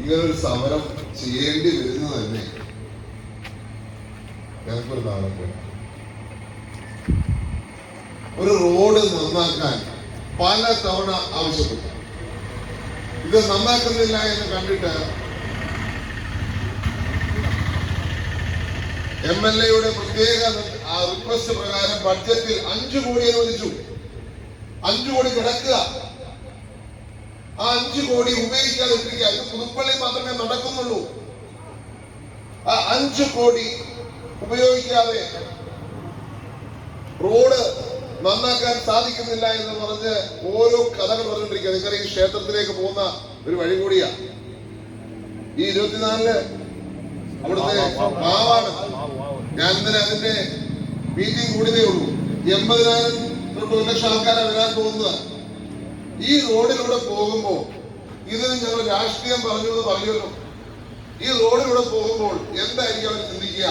ഇങ്ങനൊരു സമരം ചെയ്യേണ്ടി വരുന്നത് തന്നെ ഞങ്ങൾക്കൊരു ഒരു റോഡ് നന്നാക്കാൻ പല തവണ ആവശ്യപ്പെട്ടു. ഇത് നന്നാക്കുന്നില്ല എന്ന് കണ്ടിട്ട് എം എൽ എയുടെ പ്രത്യേക റിക്വസ്റ്റ് പ്രകാരം ബഡ്ജറ്റിൽ അഞ്ചു കോടി അനുവദിച്ചു. അഞ്ചു കോടി കിടക്കുക. ആ അഞ്ചു കോടി ഉപയോഗിക്കാതെ ഇരിക്കുക. ഇത് പുതുപ്പള്ളി മാത്രമേ നടക്കുന്നുള്ളൂ. ആ അഞ്ചു കോടി ഉപയോഗിക്കാതെ റോഡ് നന്നാക്കാൻ സാധിക്കുന്നില്ല എന്ന് പറഞ്ഞ് ഓരോ കഥകൾ പറഞ്ഞുകൊണ്ടിരിക്കുക നിങ്ങൾ ഈ ക്ഷേത്രത്തിലേക്ക് പോകുന്ന ഒരു വഴി കൂടിയാ. ഈ ഇരുപത്തിനാലിൽ അവിടുത്തെ മാവാണ്. ഞാൻ ഇന്നലെ അതിന്റെ മീറ്റിംഗ് കൂടിയതേ ഉള്ളൂ. എൺപതിനായിരം തൊട്ട് ഒരു ലക്ഷം ആൾക്കാരാണ് വരാൻ പോകുന്നത്. ഈ റോഡിലൂടെ പോകുമ്പോൾ ഇതിന് ഞങ്ങൾ രാഷ്ട്രീയം പറഞ്ഞു എന്ന് പറയുമല്ലോ ഈ റോഡിലൂടെ പോകുമ്പോൾ എന്തായിരിക്കും അവർ ചിന്തിക്കുക?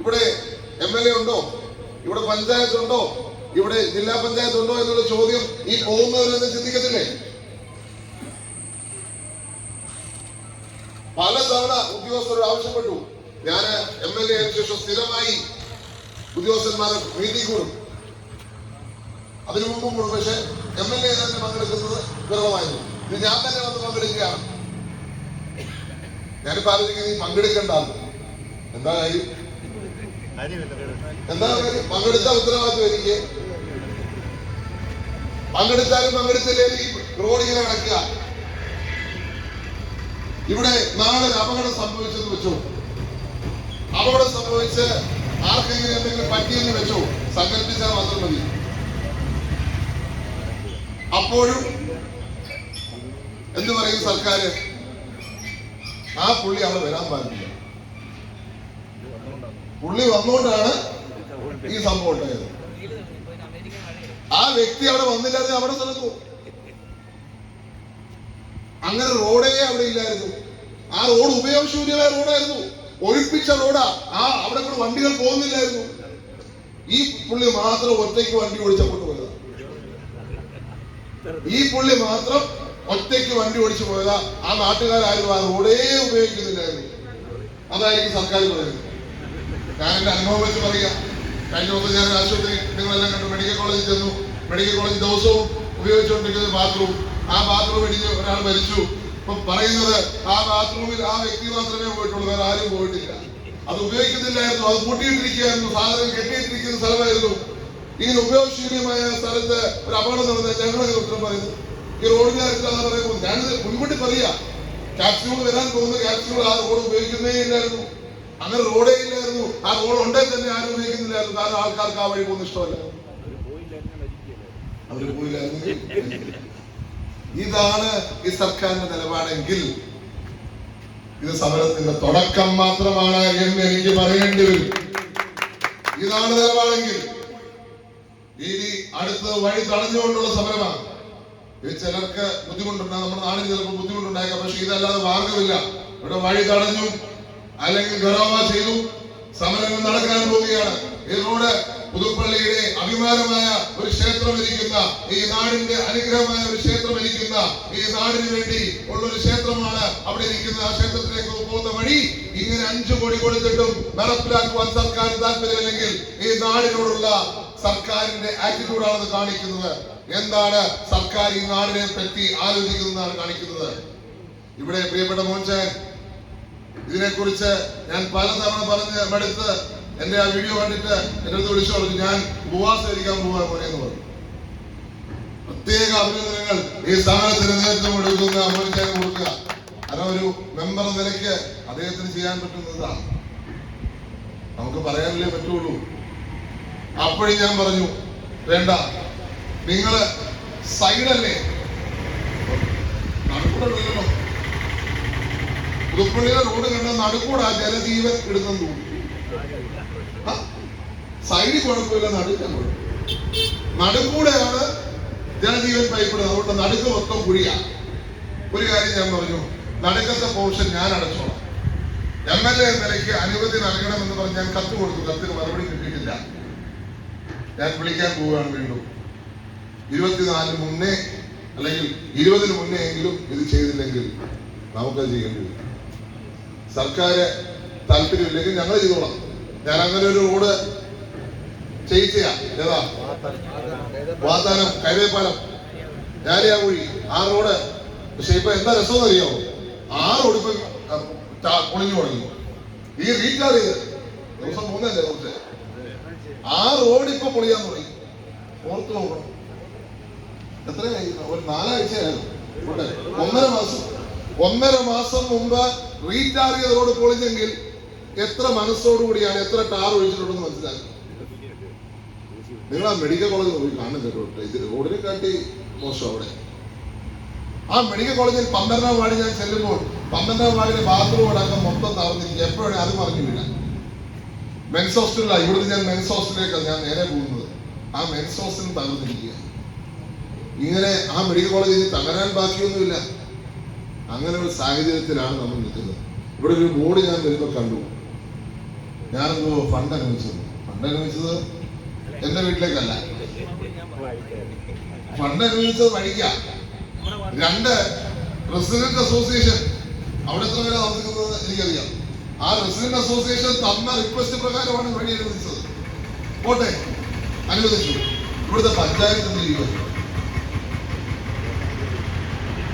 ഇവിടെ എം എൽ എ ഉണ്ടോ? ഇവിടെ പഞ്ചായത്ത് ഉണ്ടോ? ഇവിടെ ജില്ലാ പഞ്ചായത്ത് ഉണ്ടോ എന്നുള്ള ചോദ്യം ഈ പോകുന്നവരെന്ന് ചിന്തിക്കത്തില്ലേ? പലതവണ ഉദ്യോഗസ്ഥരോട് ആവശ്യപ്പെട്ടു. ഞാൻ എം എൽ എ ശേഷം സ്ഥിരമായി ഉദ്യോഗസ്ഥന്മാരെ മീറ്റിംഗ് കൂടും. അതിനു മുമ്പും പക്ഷേ എം എൽ എ തന്നെ പങ്കെടുക്കുന്നത് വിരളമായിരുന്നു ഇത് ഞാൻ തന്നെ വന്ന് പങ്കെടുക്കുകയാണ്. ഞാനിപ്പോ ആലോചിക്കുന്നത് ഈ പങ്കെടുക്കേണ്ട എന്താ കാര്യം? എന്താ കാര്യം? പങ്കെടുത്ത ഉത്തരവാദിത്വം എനിക്ക്. പങ്കെടുത്താലും പങ്കെടുത്തില്ലെങ്കിൽ ഈ റോഡ് ഇങ്ങനെ കിടക്കുക. ഇവിടെ നാളെ അപകടം സംഭവിച്ചെന്ന് വെച്ചു. അപകടം സംഭവിച്ച് ആർക്കെങ്കിലും എന്തെങ്കിലും പറ്റിയെന്ന് വെച്ചു. സങ്കല്പിച്ചാൽ മാത്രം മതി. അപ്പോഴും എന്ത് പറയും സർക്കാർ ആ പുള്ളി അവിടെ വരാൻ പാടില്ല. പുള്ളി വന്നുകൊണ്ടാണ് ഈ സംഭവം ഉണ്ടായത്. ആ വ്യക്തി അവിടെ വന്നില്ലാതെ അവിടെ നടക്കും അങ്ങനെ റോഡേ അവിടെ ഇല്ലായിരുന്നു. ആ റോഡ് ഉപയോഗശൂന്യമായ റോഡായിരുന്നു. ഒഴിപ്പിച്ച റോഡാ. ആ അവിടെ കൂടെ വണ്ടികൾ പോകുന്നില്ലായിരുന്നു. ഈ പുള്ളി മാത്രം ഒറ്റയ്ക്ക് വണ്ടി ഓടിച്ചപ്പോട്ട് പോയതാ ഈ പുള്ളി മാത്രം ഒറ്റയ്ക്ക് വണ്ടി ഓടിച്ചു പോയതാ. ആ നാട്ടുകാരും ആ റോഡേ ഉപയോഗിക്കുന്നില്ലായിരുന്നു. അതായിരിക്കും സർക്കാർ പറയുന്നത്. ഞാൻ എന്റെ അനുഭവം വെച്ച് പറയുക കഴിഞ്ഞ ദിവസം ഞാൻ ആശുപത്രി നിങ്ങളെല്ലാം കണ്ടു. മെഡിക്കൽ കോളേജിൽ ചെന്നു. മെഡിക്കൽ കോളേജ് ദിവസവും ഉപയോഗിച്ചുകൊണ്ടിരിക്കുന്ന ബാത്റൂം. ആ ബാത്റൂം ഇടിഞ്ഞ് ഒരാൾ മരിച്ചു. ഇപ്പൊ പറയുന്നത് ആ ബാത്റൂമിൽ ആ വ്യക്തി മാത്രമേ പോയിട്ടുള്ളൂ. വേറെ ആരും പോയിട്ടില്ല. അത് ഉപയോഗിക്കുന്നില്ലായിരുന്നു. അത് പൂട്ടിയിട്ടിരിക്കുകയായിരുന്നു. സാധനം കെട്ടിയിട്ടിരിക്കുന്ന സ്ഥലമായിരുന്നു. ഇങ്ങനെ ഉപയോഗശൂന്യമായ സ്ഥലത്ത് ഒരു അപകടം നടന്ന ഞങ്ങളെ ഉത്തരം പറയുന്നു ഈ റോഡ് കാര്യത്തിലാണ് പറയുന്നത് ഞാനിത് മുൻകൂട്ടി പറയാ. ക്യാപ്സ്യൂൾ വരാൻ പോകുന്ന ക്യാപ്സ്യൂൾ ആ റോഡ് ഉപയോഗിക്കുന്നേ ഇല്ലായിരുന്നു. അങ്ങനെ റോഡേ ഇല്ലായിരുന്നു. ആ റോഡ് ഉണ്ടേ തന്നെ ആരും ഉപയോഗിക്കുന്നില്ലായിരുന്നു. കാരണം ആൾക്കാർക്ക് ആ വഴി പോകുന്ന ഇഷ്ടമല്ല. അവർ പോയില്ലായിരുന്നു. ഇതാണ് ഈ സർക്കാരിന്റെ നിലപാടെങ്കിൽ ഇത് സമരത്തിന്റെ തുടക്കം മാത്രമാണ് എന്ന് എനിക്ക് പറയേണ്ടി വരും. ഇതാണ് നിലപാടെങ്കിൽ ഇനി അടുത്ത വഴി തടഞ്ഞുകൊണ്ടുള്ള സമരമാണ്. ഇത് ചിലർക്ക് ബുദ്ധിമുട്ടുണ്ടാകും നമ്മുടെ നാടിന് ചിലപ്പോൾ ബുദ്ധിമുട്ടുണ്ടായേക്കാം. പക്ഷെ ഇതല്ലാതെ മാർഗമില്ല ഇവിടെ വഴി തടഞ്ഞു അല്ലെങ്കിൽ ഗറോവ ചെയ്തു സമരങ്ങൾ നടക്കാൻ പോവുകയാണ്. ഇതിലൂടെ പുതുപ്പള്ളിയുടെ അഭിമാനമായ ഒരു ക്ഷേത്രം ഇരിക്കുന്ന ഈ നാടിന്റെ അനുഗ്രഹമായ ഒരു ക്ഷേത്രം ഇരിക്കുന്ന ഈ നാടിന് വേണ്ടി ഉള്ള ഒരു ക്ഷേത്രമാണ് അവിടെ ഇരിക്കുന്ന ആ ക്ഷേത്രത്തിലേക്ക് പോകുന്ന വഴി ഇങ്ങനെ അഞ്ചു കോടി കൊടുത്തിട്ടും നടപ്പിലാക്കുവാൻ സർക്കാർ താല്പര്യമില്ലെങ്കിൽ ഈ നാടിനോടുള്ള സർക്കാരിന്റെ ആറ്റിറ്റ്യൂഡാണ് കാണിക്കുന്നത്. എന്താണ് സർക്കാർ ഈ നാടിനെ പറ്റി ആലോചിക്കുന്നതാണ് കാണിക്കുന്നത്. ഇവിടെ പ്രിയപ്പെട്ട മോൻചാൻ ഇതിനെക്കുറിച്ച് ഞാൻ പലതവണ പറഞ്ഞ് എടുത്ത് എന്റെ ആ വീഡിയോ കണ്ടിട്ട് എന്റെ അടുത്ത് വിളിച്ചു പറഞ്ഞു ഞാൻ ഉപവാസം പോകാൻ പോലെ എന്ന് പറഞ്ഞു. പ്രത്യേക അഭിനന്ദനങ്ങൾ ഈ സ്ഥാനത്തിന് നേതൃത്വം കൊടുക്കുന്ന മോൻചാൻ കൊടുക്കുക. കാരണം ഒരു മെമ്പർ നിലയ്ക്ക് അദ്ദേഹത്തിന് ചെയ്യാൻ പറ്റുന്നതാണ്. നമുക്ക് പറയാനല്ലേ പറ്റുള്ളൂ. അപ്പോഴും ഞാൻ പറഞ്ഞു വേണ്ട നിങ്ങൾ സൈഡല്ലേ? നടക്കൂടല്ലോ പുതുപ്പള്ളിയിലെ റോഡ് കണ്ട നടുക്കൂടാ ജലജീവൻ ഇടുന്നെന്ന് തോന്നി? സൈഡിൽ കുഴപ്പമില്ല കുഴപ്പം നടുക്കൂടെയാണ് ജലജീവൻ പൈപ്പ് ഇടുന്നത് അതുകൊണ്ട് നടുക്ക് മൊത്തം കുഴിയാ. ഒരു കാര്യം ഞാൻ പറഞ്ഞു നടുക്കത്തെ പോർഷൻ ഞാൻ അടച്ചോളാം. എം എൽ എ നിലയ്ക്ക് അനുമതി നൽകണമെന്ന് പറഞ്ഞ് ഞാൻ കത്ത് കൊടുത്തു. കത്തിന് മറുപടി കിട്ടിയിട്ടില്ല. ഞാൻ വിളിക്കാൻ പോവുകയാണ് വീണ്ടും. ഇരുപത്തിനാലിന് മുന്നേ അല്ലെങ്കിൽ ഇരുപതിന് മുന്നേ എങ്കിലും ഇത് ചെയ്തില്ലെങ്കിൽ നമുക്കത് ചെയ്യേണ്ടി വരും സർക്കാർ താല്പര്യമില്ലെങ്കിൽ ഞങ്ങൾ ചെയ്തോളാം. ഞാൻ അങ്ങനെ ഒരു റോഡ് ചെയ്യിച്ചയാ. ഏതാ? വാതാനം കൈവേപ്പാലം ഞാലിയാകുഴി ആ റോഡ്. പക്ഷെ ഇപ്പൊ എന്താ രസം അറിയാമോ ആ റോഡ് ഇപ്പൊ പൊളിഞ്ഞു തുടങ്ങി. ഈ റീചാർജ് ചെയ്ത് ദിവസം മൂന്നല്ലേ ആ റോഡ് ഇപ്പൊ പൊളിയാൻ തുടങ്ങി. ഓർത്തു നോക്കണം. എത്രയായി? ഒരു നാലാഴ്ചയായിരുന്നു. ഒന്നര മാസം. ഒന്നര മാസം മുമ്പ് റീചാർജ് ചെയ്ത റോഡ് പൊളിഞ്ഞെങ്കിൽ എത്ര മനസ്സോടുകൂടിയാണ് എത്ര ടാർ ഒഴിച്ചിട്ടുണ്ടെന്ന് മനസ്സിലാക്കി നിങ്ങൾ ആ മെഡിക്കൽ കോളേജിൽ പോയി കാണുന്നുണ്ട് കേട്ടോ ഇത് റോഡിനെ കാട്ടി മോശം അവിടെ. ആ മെഡിക്കൽ കോളേജിൽ പന്ത്രണ്ടാം വാർഡ് ഞാൻ ചെല്ലുമ്പോൾ പന്ത്രണ്ടാം വാർഡിന്റെ ബാത്റൂം അടക്കം മൊത്തം തറന്നിരിക്കും എപ്പോഴാണ് അത് മറിഞ്ഞു വീഴാൻ മെൻസ് ഹോസ്റ്റലിലാണ് ഇവിടുന്ന് ഞാൻ മെൻസ് ഹോസ്റ്റലിലേക്കാണ് ഞാൻ നേരെ പോകുന്നത്. ആ മെൻസ് ഹോസ്റ്റലിൽ തകർന്നിരിക്കുക. ഇങ്ങനെ ആ മെഡിക്കൽ കോളേജ് ഇനി തകരാൻ ബാക്കിയൊന്നുമില്ല. അങ്ങനെ ഒരു സാഹചര്യത്തിലാണ് നമ്മൾ നിൽക്കുന്നത്. ഇവിടെ ഒരു ബോർഡ് ഞാൻ വരുമ്പോൾ കണ്ടു. ഞാനെന്തോ ഫണ്ട് അനുവദിച്ചത് ഫണ്ട് അനുവദിച്ചത് എന്റെ വീട്ടിലേക്കല്ല. ഫണ്ട് അനുവദിച്ചത് വഴിക്ക. രണ്ട് പ്രസിഡന്റ് അസോസിയേഷൻ അവിടെ എത്ര പേരാ താമസിക്കുന്നത്? എനിക്കറിയാം. ആ റെസിഡന്റ് അസോസിയേഷൻ തന്ന റിക്വസ്റ്റ് പ്രകാരമാണ് വഴി അനുവദിച്ചത് പോട്ടെ അനുവദിച്ചു. ഇവിടുത്തെ പഞ്ചായത്ത് എന്ത് ചെയ്യുന്നു?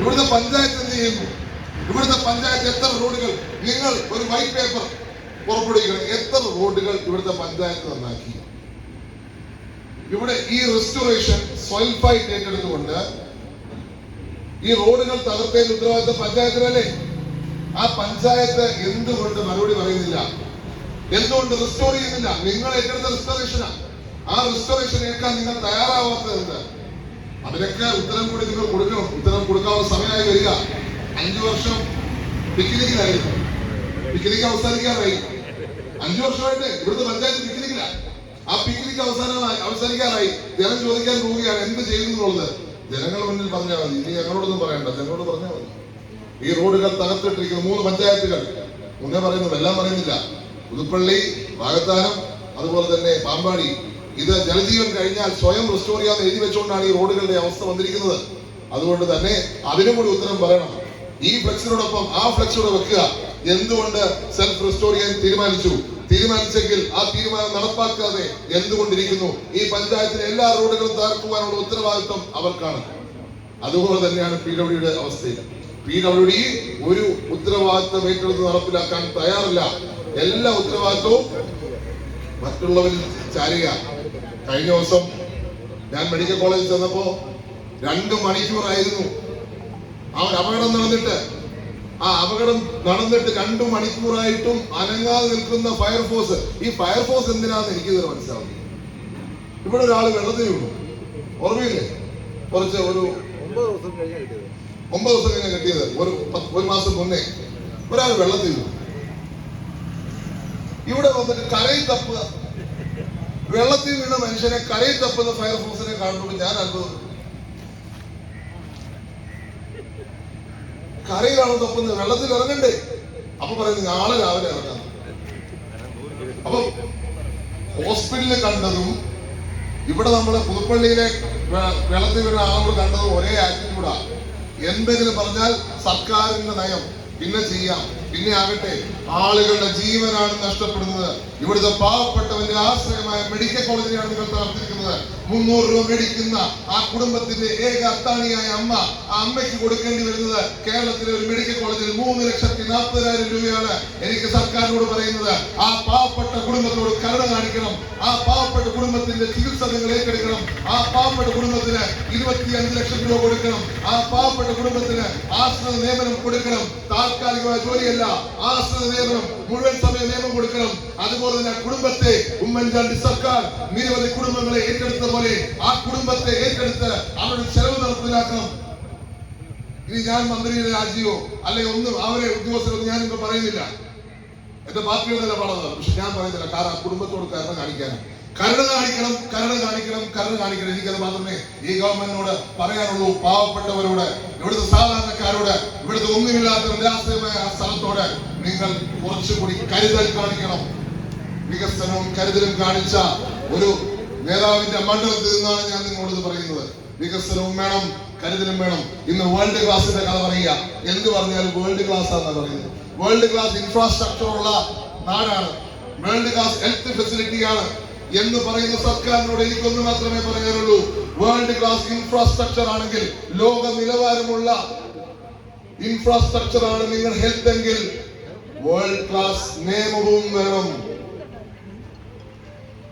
ഇവിടുത്തെ പഞ്ചായത്ത് എന്ത് ചെയ്യുന്നു? ഇവിടുത്തെ പഞ്ചായത്ത് എത്ര റോഡുകൾ? നിങ്ങൾ ഒരു വൈറ്റ് പേപ്പർ പുറപ്പെടുവിക്കണം. എത്ര റോഡുകൾ ഇവിടുത്തെ പഞ്ചായത്ത് നന്നാക്കി? ഇവിടെ ഈ റെസ്റ്റോറേഷൻ സ്വൽഫായിട്ട് ഏറ്റെടുത്തുകൊണ്ട് ഈ റോഡുകൾ തകർത്തതിന് ഉത്തരവാദിത്ത പഞ്ചായത്തിനല്ലേ? ആ പഞ്ചായത്ത് എന്തുകൊണ്ട് മറുപടി പറയുന്നില്ല? എന്തുകൊണ്ട് റിസ്റ്റോർ ചെയ്യുന്നില്ല? നിങ്ങൾ ഏറ്റെടുത്ത റിസ്റ്റോറേഷനാ ആ. റിസ്റ്റോറേഷൻ ഏൽക്കാൻ നിങ്ങൾ തയ്യാറാവാത്തത് എന്ത് അതിനൊക്കെ ഉത്തരം കൂടി നിങ്ങൾ കൊടുക്കണം. ഉത്തരം കൊടുക്കാനുള്ള സമയമായി വരിക. അഞ്ചു വർഷം പിക്നിക്കിലായിരുന്നു പിക്നിക്ക് അവസാനിക്കാറായി. അഞ്ചു വർഷമായിട്ട് ഇവിടുത്തെ പഞ്ചായത്ത് പിക്നിക്കില്ല ആ പിക്നിക്ക് അവസാനമായി അവസാനിക്കാറായി. ജനം ചോദിക്കാൻ പോവുകയാണ് എന്ത് ചെയ്യുന്നു എന്നുള്ളത്. ജനങ്ങളുടെ മുന്നിൽ പറഞ്ഞാൽ മതി. ഇനി ഞങ്ങളോടൊന്നും പറയണ്ട. ജനങ്ങളോട് പറഞ്ഞാൽ മതി. ഈ റോഡുകൾ തകർത്തിട്ടിരിക്കുന്ന. മൂന്ന് പഞ്ചായത്തുകൾ. മുന്നേ പറയുന്നു എല്ലാം പറയുന്നില്ല. പുതുപ്പള്ളി വാഗത്താനം അതുപോലെ തന്നെ പാമ്പാടി. ഇത് ജലജീവൻ കഴിഞ്ഞാൽ സ്വയം റിസ്റ്റോർ ചെയ്യാന്ന് എഴുതി വെച്ചുകൊണ്ടാണ് ഈ റോഡുകളുടെ അവസ്ഥ വന്നിരിക്കുന്നത്. അതുകൊണ്ട് തന്നെ അതിനും കൂടി ഉത്തരം പറയണം. ഈ ഫ്ലെക്സിനോടൊപ്പം ആ ഫ്ലെക്സിനോട് വെക്കുക. എന്തുകൊണ്ട് സെൽഫ് റിസ്റ്റോർ ചെയ്യാൻ തീരുമാനിച്ചു? തീരുമാനിച്ചെങ്കിൽ ആ തീരുമാനം നടപ്പാക്കാതെ എന്തുകൊണ്ടിരിക്കുന്നു? ഈ പഞ്ചായത്തിലെ എല്ലാ റോഡുകളും തകർക്കുവാനുള്ള ഉത്തരവാദിത്വം അവർക്കാണ്. അതുപോലെ തന്നെയാണ് പി ഡബ്ല്യുടെ അവസ്ഥയും. പി ഒരു ഉത്തരവാദിത്തം ഏറ്റെടുത്ത് നടപ്പിലാക്കാൻ തയ്യാറില്ല. എല്ലാ ഉത്തരവാദിത്തവും മറ്റുള്ളവരിൽ ചാരുക. കഴിഞ്ഞ ദിവസം ഞാൻ മെഡിക്കൽ കോളേജിൽ ചെന്നപ്പോ രണ്ട് മണിക്കൂറായിരുന്നു. ആ ഒരു അപകടം നടന്നിട്ട്. ആ അപകടം നടന്നിട്ട് രണ്ടു മണിക്കൂറായിട്ടും അനങ്ങാതെ നിൽക്കുന്ന ഫയർഫോഴ്സ് ഈ ഫയർഫോഴ്സ് എന്തിനാന്ന് എനിക്ക് ഇതുവരെ മനസ്സിലാവും ഇവിടെ ഒരാൾ വെള്ളത്തിൽ വീണു ഓർമ്മയില്ലേ? കുറച്ച് ഒരു ഒമ്പത് ദിവസം കഴിഞ്ഞാൽ ഒമ്പത് ദിവസം കഴിഞ്ഞാൽ കിട്ടിയത്. ഒരു ഒരു മാസം മുന്നേ. ഒരാൾ വെള്ളത്തിൽ ഇവിടെ വന്നിട്ട് കരയിൽ തപ്പുക. വെള്ളത്തിൽ വീണ മനുഷ്യനെ കരയിൽ തപ്പുന്ന ഫയർഫോഴ്സിനെ കാണുമ്പോൾ ഞാൻ അത്ഭുതം. കരയിലാണോ തപ്പുന്നത്. വെള്ളത്തിൽ ഇറങ്ങണ്ടേ. അപ്പൊ പറയുന്നത് നാളെ രാവിലെ ഇറങ്ങാം. അപ്പൊ ഹോസ്പിറ്റലിൽ കണ്ടതും ഇവിടെ നമ്മളെ പുതുപ്പള്ളിയിലെ വെള്ളത്തിൽ വീണ ആളോട് കണ്ടതും ഒരേ ആറ്റിറ്റ്യൂഡാ. എന്തെങ്കിലും പറഞ്ഞാൽ സർക്കാരിന്റെ നയം പിന്നെ ചെയ്യാം. പിന്നെ ആകട്ടെ ആളുകളുടെ ജീവനാണ് നഷ്ടപ്പെടുന്നത്. ഇവിടുത്തെ പാവപ്പെട്ടവന്റെ ആശ്രയമായ മെഡിക്കൽ കോളേജിനെയാണ് നിങ്ങൾ തകർത്തിരിക്കുന്നത് മുന്നൂറ് രൂപ മേടിക്കുന്ന ആ കുടുംബത്തിന്റെ ഏക അത്താണിയായ അമ്മ ആ അമ്മയ്ക്ക് കൊടുക്കേണ്ടി വരുന്നത് കേരളത്തിലെ ഒരു മെഡിക്കൽ കോളേജിൽ മൂന്ന് ലക്ഷത്തി നാൽപ്പതിനായിരം രൂപയാണ് എനിക്ക് സർക്കാരിനോട് പറയുന്നത്. ആ പാവപ്പെട്ട കുടുംബത്തോട് കരുണ കാണിക്കണം. ആ പാവപ്പെട്ട കുടുംബത്തിന്റെ ചികിത്സ നിങ്ങൾ ഏറ്റെടുക്കണം. ആ പാവപ്പെട്ട കുടുംബത്തിന് ഇരുപത്തി അഞ്ച് ലക്ഷം രൂപ കൊടുക്കണം. ആ പാവപ്പെട്ട കുടുംബത്തിന് ആശ്രയ നിയമനം കൊടുക്കണം. താൽക്കാലികമായ ജോലിയല്ല. ആശ്രിത നിയമനം മുഴുവൻ സമയ നിയമം കൊടുക്കണം. അതുപോലെ തന്നെ കുടുംബത്തെ ഉമ്മൻചാണ്ടി സർക്കാർ നിരവധി കുടുംബങ്ങളെ ഏറ്റെടുത്ത പോലെ ആ കുടുംബത്തെ ഏറ്റെടുത്ത് അവരുടെ ചെലവ് നടപ്പിലാക്കണം. ഇനി ഞാൻ മന്ത്രിയുടെ രാജിയോ അല്ലെങ്കിൽ ഒന്നും അവരെ ഉദ്യോഗസ്ഥരൊന്നും ഞാൻ ഇപ്പൊ പറയുന്നില്ല. എന്റെ പാർട്ടിയുടെ നിലപാടാണ് പക്ഷെ ഞാൻ പറയുന്നില്ല. കാരണം കുടുംബത്തോട് കാരണം കാണിക്കാനും കരുണ കാണിക്കണം കരുണ കാണിക്കണം കരുണ കാണിക്കണം. എനിക്കത് മാത്രമേ ഈ ഗവൺമെന്റിനോട് പറയാനുള്ളൂ. പാവപ്പെട്ടവരോട് ഇവിടുത്തെ സാധാരണക്കാരോട് ഇവിടുത്തെ ഒന്നുമില്ലാത്ത ആശ്രയമായ ആ സ്ഥലത്തോട് നിങ്ങൾ കുറച്ചുകൂടി കരുതൽ കാണിക്കണം. വികസനവും കരുതലും കാണിച്ച ഒരു നേതാവിന്റെ മണ്ഡലത്തിൽ നിന്നാണ് ഞാൻ നിങ്ങളോട് പറയുന്നത്. വികസനവും വേണം കരുതലും വേണം. ഇന്ന് വേൾഡ് ക്ലാസിന്റെ കഥ പറയുക. എന്ത് പറഞ്ഞാലും വേൾഡ് ക്ലാസ് ആണെന്ന് പറയുന്നത്. വേൾഡ് ക്ലാസ് ഇൻഫ്രാസ്ട്രക്ചർ ഉള്ള നാടാണ്. വേൾഡ് ക്ലാസ് ഹെൽത്ത് ഫെസിലിറ്റി ആണ്. എന്ന് പറയുന്ന സർക്കാരിനോട് എനിക്കൊന്ന് മാത്രമേ പറയാനുള്ളൂ. വേൾഡ് ക്ലാസ് ഇൻഫ്രാസ്ട്രക്ചർ ആണെങ്കിൽ ലോക നിലവാരമുള്ള ഇൻഫ്രാസ്ട്രക്ചർ ആണ് നിങ്ങൾ ഹെൽത്ത് എങ്കിൽ വേൾഡ് ക്ലാസ് നിയമവും വേണം.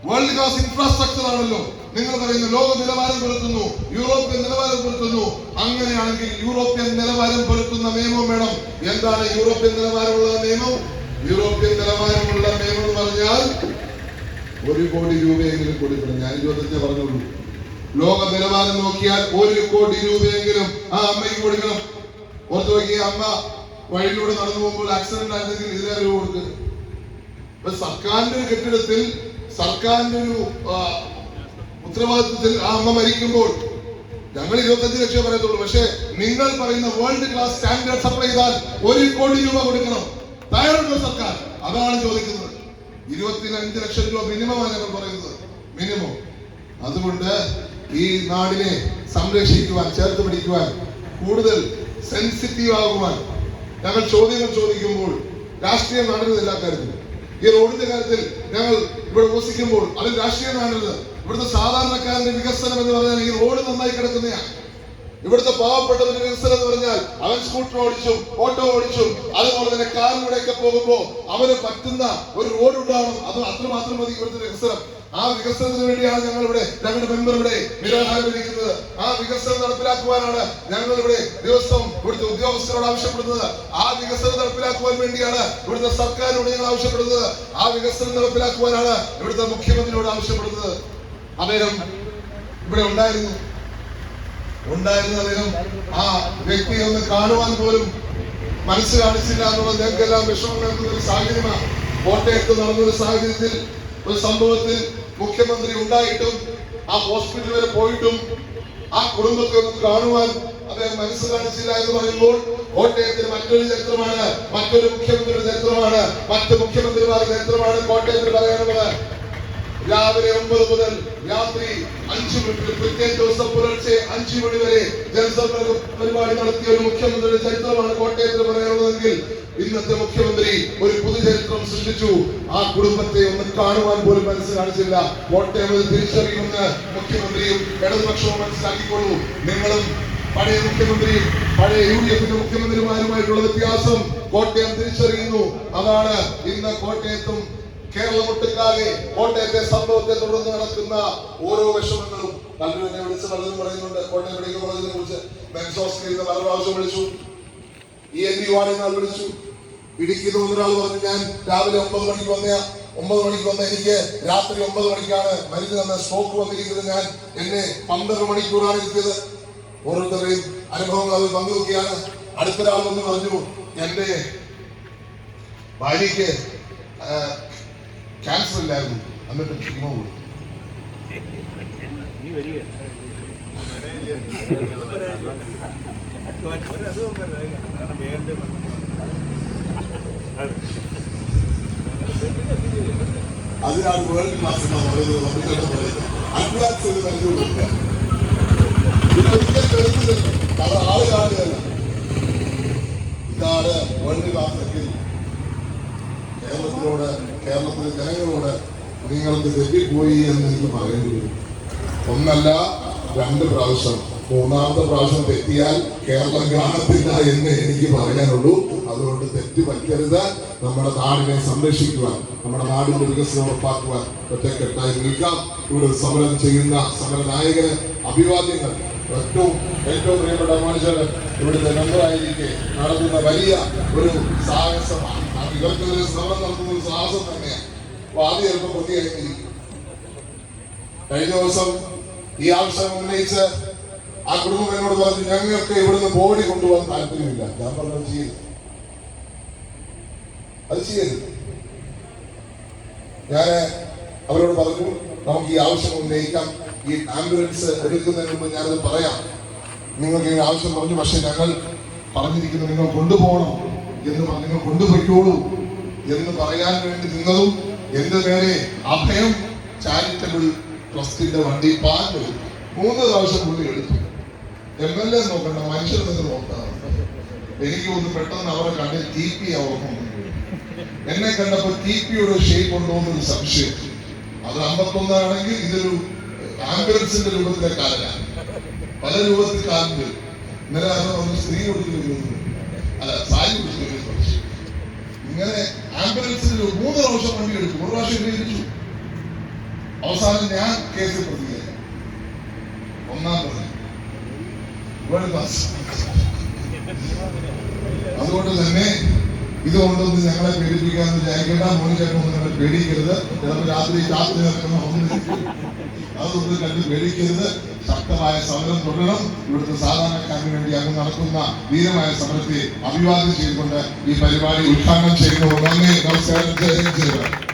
വേൾഡ് ക്ലാസ് ഇൻഫ്രാസ്ട്രക്ചർ ആണല്ലോ. നിങ്ങൾ പറയുന്നു ലോക നിലവാരം പുലർത്തുന്നു യൂറോപ്യൻ നിലവാരം പുലർത്തുന്നു. അങ്ങനെയാണെങ്കിൽ യൂറോപ്യൻ നിലവാരം പുലർത്തുന്ന നിയമം വേണം. എന്താണ് യൂറോപ്യൻ നിലവാരമുള്ള നിയമം? യൂറോപ്യൻ നിലവാരമുള്ള നിയമം എന്ന് പറഞ്ഞാൽ ഒരു കോടി രൂപയെങ്കിലും കൊടുക്കണം ഞാൻ ഇരുപത്തഞ്ചേ പറഞ്ഞോളൂ ലോക നിലവാരം നോക്കിയാൽ ഒരു കോടി രൂപയെങ്കിലും ആ അമ്മയ്ക്ക് കൊടുക്കണം. ഓർത്ത് നോക്കി അമ്മ വഴിയിലൂടെ നടന്നു പോകുമ്പോൾ ആക്സിഡന്റ് ആയിരുന്നെങ്കിൽ ഇതിലേ രൂപ കൊടുക്കുക ഇപ്പൊ സർക്കാരിന്റെ ഒരു കെട്ടിടത്തിൽ സർക്കാരിന്റെ ഒരു ഉത്തരവാദിത്വത്തിൽ ആ അമ്മ മരിക്കുമ്പോൾ ഞങ്ങൾ ഇരുപത്തഞ്ച് ലക്ഷം പറയത്തുള്ളൂ. പക്ഷേ നിങ്ങൾ പറയുന്ന വേൾഡ് ക്ലാസ് സ്റ്റാൻഡേർഡ് സപ്ലൈ ചെയ്താൽ ഒരു കോടി രൂപ കൊടുക്കണം. തയ്യാറുണ്ടോ സർക്കാർ അതാണ് ചോദിക്കുന്നത്. ഇരുപത്തിരണ്ട് ലക്ഷം രൂപ മിനിമമാണ് ഞങ്ങൾ പറയുന്നത്. മിനിമം അതുകൊണ്ട് ഈ നാടിനെ സംരക്ഷിക്കുവാൻ ചേർത്ത് പിടിക്കുവാൻ കൂടുതൽ സെൻസിറ്റീവ് ആകുവാൻ ഞങ്ങൾ ചോദ്യങ്ങൾ ചോദിക്കുമ്പോൾ രാഷ്ട്രീയം നടന്നത് എല്ലാ ഈ റോഡിന്റെ കാര്യത്തിൽ ഞങ്ങൾ ഇവിടെ ഘോഷിക്കുമ്പോൾ അതിൽ രാഷ്ട്രീയം നടന്നത് ഇവിടുത്തെ സാധാരണക്കാരന്റെ വികസനം എന്ന് പറഞ്ഞാൽ ഈ റോഡ് നന്നായി കിടക്കുന്നതാണ് ഇവിടുത്തെ പാവപ്പെട്ടവന് വികസനം എന്ന് പറഞ്ഞാൽ അവൻ സ്കൂട്ടർ ഓടിച്ചും ഓട്ടോ ഓടിച്ചും അതുപോലെ തന്നെ കാറിലൂടെയൊക്കെ പോകുമ്പോ അവന് പറ്റുന്ന ഒരു റോഡ് ഉണ്ടാവണം. അത് അത്രമാത്രം മതി ഇവിടുത്തെ വികസനം. ആ വികസനത്തിന് വേണ്ടിയാണ് ഞങ്ങൾ ഇവിടെ ഞങ്ങളുടെ മെമ്പർ ഇവിടെ നിരാഹാരം ഇരിക്കുന്നത് ആ വികസനം നടപ്പിലാക്കുവാനാണ് ഞങ്ങൾ ഇവിടെ ദിവസവും ഇവിടുത്തെ ഉദ്യോഗസ്ഥരോട് ആവശ്യപ്പെടുന്നത്. ആ വികസനം നടപ്പിലാക്കുവാൻ വേണ്ടിയാണ് ഇവിടുത്തെ സർക്കാരിനോട് ഞങ്ങൾ ആവശ്യപ്പെടുന്നത്. ആ വികസനം നടപ്പിലാക്കുവാനാണ് ഇവിടുത്തെ മുഖ്യമന്ത്രിയോട് ആവശ്യപ്പെടുന്നത്. അദ്ദേഹം ഇവിടെ ഉണ്ടായിരുന്നു. ഉണ്ടായിരുന്ന അദ്ദേഹം ആ വ്യക്തിയെ ഒന്ന് കാണുവാൻ പോലും മനസ്സ് കാണിച്ചില്ല എന്നുള്ളത് ഞങ്ങൾക്കെല്ലാം വിഷമം നൽകുന്ന ഒരു സാഹചര്യമാണ്. കോട്ടയത്ത് നടന്നൊരു സാഹചര്യത്തിൽ ഒരു സംഭവത്തിൽ മുഖ്യമന്ത്രി ഉണ്ടായിട്ടും ആ ഹോസ്പിറ്റൽ വരെ പോയിട്ടും ആ കുടുംബത്തെ ഒന്ന് കാണുവാൻ അദ്ദേഹം മനസ്സ് കാണിച്ചില്ല എന്ന് പറയുമ്പോൾ കോട്ടയത്തിന് മറ്റൊരു ചരിത്രമാണ് മറ്റൊരു മുഖ്യമന്ത്രിയുടെ ചരിത്രമാണ് മറ്റ് മുഖ്യമന്ത്രിമാരുടെ ചരിത്രമാണ് കോട്ടയത്തിൽ പറയാനുള്ളത്. രാവിലെ ഒമ്പത് മുതൽ രാത്രി അഞ്ചു മണി പിറ്റേ ദിവസം പുലർച്ചെ അഞ്ചു മണി വരെ ജനസമ്പർക്ക പരിപാടി നടത്തിയ ഒരു മുഖ്യമന്ത്രിയുടെ ചരിത്രമാണ് കോട്ടയത്തിന് പറയാനുള്ളതെങ്കിൽ ഇന്നത്തെ മുഖ്യമന്ത്രി ഒരു പുതുചരിത്രം സൃഷ്ടിച്ചു. ആ കുടുംബത്തെ ഒന്ന് കാണുവാൻ പോലും മനസ്സ് കാണിച്ചില്ല. കോട്ടയം അത് തിരിച്ചറിയുമെന്ന് മുഖ്യമന്ത്രിയും ഇടതുപക്ഷവും മനസ്സിലാക്കിക്കൊള്ളൂ. നിങ്ങളും പഴയ മുഖ്യമന്ത്രിയും പഴയ യു ഡി എഫിന്റെ മുഖ്യമന്ത്രിമാരുമായിട്ടുള്ള വ്യത്യാസം കോട്ടയം തിരിച്ചറിയുന്നു. അതാണ് ഇന്ന് കോട്ടയത്തും കേരളമൊട്ടുക്കാകെ കോട്ടയത്തെ സംഭവത്തെ തുടർന്ന് നടക്കുന്ന ഓരോ വിഷമങ്ങളും എന്നെ വിളിച്ച് പലതും പറയുന്നുണ്ട് കോട്ടയം മെഡിക്കൽ കോളേജിനെ കുറിച്ച് മെൻസ് ഹോസ്റ്റലിൽ നിന്ന് പല പ്രാവശ്യം വിളിച്ചു. ഇ എൻ ബി വാർഡിൽ വിളിച്ചു. ഇടുക്കിയിൽ ഒരാൾ പറഞ്ഞു ഞാൻ രാവിലെ ഒമ്പത് മണിക്ക് വന്ന ഒമ്പത് മണിക്ക് വന്ന എനിക്ക് രാത്രി ഒമ്പത് മണിക്കാണ് മരുന്ന് തന്ന സ്ട്രോക്ക് വന്നിരിക്കുന്നത് ഞാൻ. എന്നെ പന്ത്രണ്ട് മണിക്കൂറാണ് ഇരുത്തിയത് ഓരോരുത്തരുടെയും അനുഭവങ്ങൾ അത് പങ്കുവെക്കുകയാണ്. അടുത്തൊരാൾ വന്ന് പറഞ്ഞു എന്റെ ഭാര്യയ്ക്ക് ക്യാൻസർ ഇല്ലായിരുന്നു എന്നിട്ട് സിനിമ കൊടുത്തു അതിനാണ് വേൾഡ് ക്ലാസ് എന്ന് പറയുന്നത്. നമുക്ക് പറയുന്നത് അഡ്വാൻസ് എന്ന് നൽകി കൊടുക്കുക. ഇതൊരിക്കലും എടുക്കുന്നില്ല അത് ആൾ കാണുകയല്ല ഇതാണ് വേൾഡ് ക്ലാസ് എങ്കിൽ കേരളത്തിനോട് കേരളത്തിലെ ജനങ്ങളോട് നിങ്ങൾക്ക് തെറ്റിപ്പോയി എന്ന് എനിക്ക് പറയേണ്ടി വരും. ഒന്നല്ല രണ്ട് പ്രാവശ്യം. മൂന്നാമത്തെ പ്രാവശ്യം തെറ്റിയാൽ കേരളം കാണത്തില്ല എന്ന് എനിക്ക് പറയാനുള്ളൂ. അതുകൊണ്ട് തെറ്റ് പറ്റരുത്. നമ്മുടെ നാടിനെ സംരക്ഷിക്കുവാൻ നമ്മുടെ നാടിന്റെ വികസനം ഉറപ്പാക്കുവാൻ ഒറ്റക്കെട്ടായി നിൽക്കാം. ഇവിടെ സമരം ചെയ്യുന്ന സമര നായകന് അഭിവാദ്യങ്ങൾ ഏറ്റവും പ്രിയപ്പെട്ട മനുഷ്യർ ഇവിടുത്തെ മെമ്പറായിരിക്കെ നടത്തുന്ന വലിയ ഒരു സാഹസമാണ്. ആ ഇവർക്കെതിരെ സമരം നടത്തുന്ന സാഹസം തന്നെയാണ്. ആദ്യം ചിലപ്പോൾ കഴിഞ്ഞ ദിവസം ഈ ആവശ്യം ഉന്നയിച്ച് ആ കുടുംബം എന്നോട് പറഞ്ഞു ഞങ്ങൾക്ക് ഇവിടുന്ന് ബോഡി കൊണ്ടുപോകാൻ താല്പര്യമില്ല. ഞാൻ പറഞ്ഞത് ചെയ്യരുത്. അത് ചെയ്യരുത്. ഞാൻ അവരോട് പറഞ്ഞു നമുക്ക് ഈ ആവശ്യം ഉന്നയിക്കാം. ഈ ആംബുലൻസ് എടുക്കുന്നതിന് മുമ്പ് ഞാനത് പറയാം. നിങ്ങൾക്ക് ആവശ്യം പറഞ്ഞു പക്ഷെ ഞങ്ങൾ പറഞ്ഞിരിക്കുന്നു നിങ്ങൾ കൊണ്ടുപോകണം എന്ന് പറഞ്ഞു നിങ്ങൾ കൊണ്ടുപോയിക്കോളൂ എന്ന് പറയാൻ വേണ്ടി നിന്നതും എന്റെ നേരെ അഭയം ചാരിറ്റബിൾ ട്രസ്റ്റിന്റെ വണ്ടി പാഞ്ഞു മൂന്ന് പ്രാവശ്യം കൂടി എടുത്തു. എം എൽ എ നോക്കണ്ട മനുഷ്യർ നിന്ന് നോക്കണം. എനിക്ക് ഒന്ന് പെട്ടെന്ന് അവരെ കണ്ടിൽ ടി പി ഓർമ്മ. എന്നെ കണ്ടപ്പോ ടി പിയുടെ ഷേപ്പ് ഉണ്ടോ എന്നൊരു സംശയം. അത് അമ്പത്തൊന്നാണെങ്കിൽ ഇതൊരു ആംബുലൻസിന്റെ രൂപത്തിലെ കാലമാണ് പല രൂപത്തിൽ കാലുണ്ട് ഇന്നലെ അത് ഒന്ന് സ്ത്രീ കൊടുത്തു വരുന്നു അല്ല സാരി കൊടുത്തു വരുന്നു ഇങ്ങനെ ആംബുലൻസിൽ ഒരു മൂന്ന് പ്രാവശ്യം വണ്ടി എടുക്കും ഒരു പ്രാവശ്യം എന്നെ ഇടിച്ചു അവസാനം ഞാൻ കേസിൽ പ്രതിയായി ഒന്നാം പ്രതി വേൾഡ് ക്ലാസ് അതുകൊണ്ട് തന്നെ ഇതുകൊണ്ടൊന്ന് ഞങ്ങളെ പേടിപ്പിക്കാന്ന് വിചാരിക്കേണ്ട മോനിച്ചേട്ടൻ നിങ്ങളെ പേടിക്കരുത് ചിലപ്പോൾ രാത്രി രാത്രി നടക്കുന്ന അതൊന്നും കണ്ട് പേടിക്കരുത്. ശക്തമായ സമരം തുടരണം. ഇവിടുത്തെ സാധാരണക്കാരന് വേണ്ടി അങ്ങ് നടക്കുന്ന ധീരമായ സമരത്തെ അഭിവാദ്യം ചെയ്തുകൊണ്ട് ഈ പരിപാടി ഉദ്ഘാടനം ചെയ്യുന്നു നന്ദി. നമസ്കാരം.